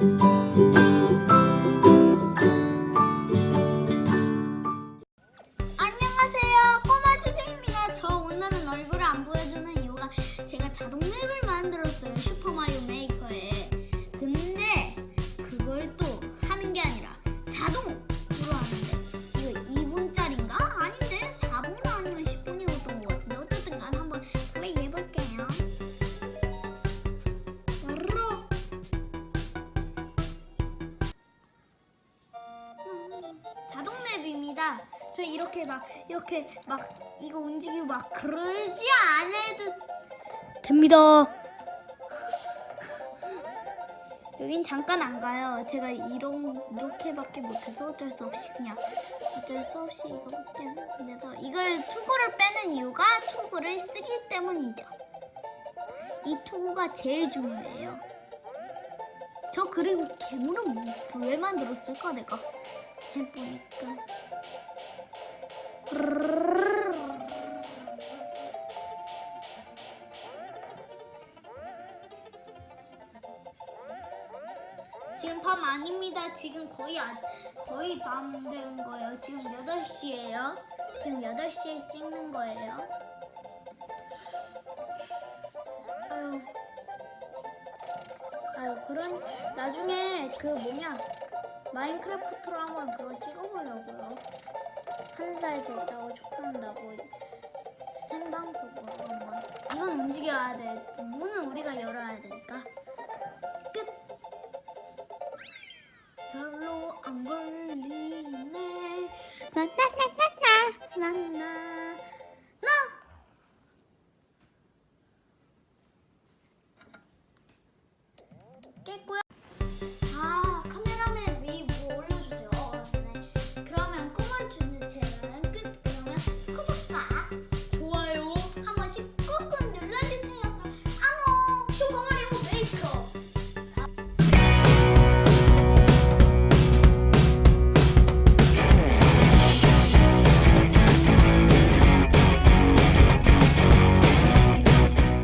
안녕하세요. 꼬마 주주입니다. 저 오늘은 얼굴을 안 보여주는 이유가 제가 자동 맵을 만들었어요. 슈퍼마리오 메이커에. 근데 그걸 또 하는 게 아니라 자동 저 이렇게 막 이렇게 막 이거 움직이고 막 그러지 안 해도 됩니다. 여긴 잠깐 안 가요. 제가 이런 이렇게밖에 못해서 어쩔 수 없이 그냥 어쩔 수 없이 이거밖에 안 돼서 이걸 투구를 빼는 이유가 투구를 쓰기 때문이죠. 이 투구가 제일 중요해요. 저 그리고 괴물은 뭐- 왜 만들었을까 내가 해보니까 지금 밤 아닙니다. 지금 거의 아, 거의 밤 되는 거예요. 지금 8시예요. 지금 8시에 찍는 거예요. 아유. 아유, 그런 나중에 그 뭐냐? 마인크래프트로 한번 그거 찍어 보려고요. 한달 됐다고 축하한다고 생방송으로 한번. 이건 움직여야 돼. 또 문은 우리가 열어야 되니까. 끝. 별로 안 걸리네. 나나나나나 나나 나. 깼고요.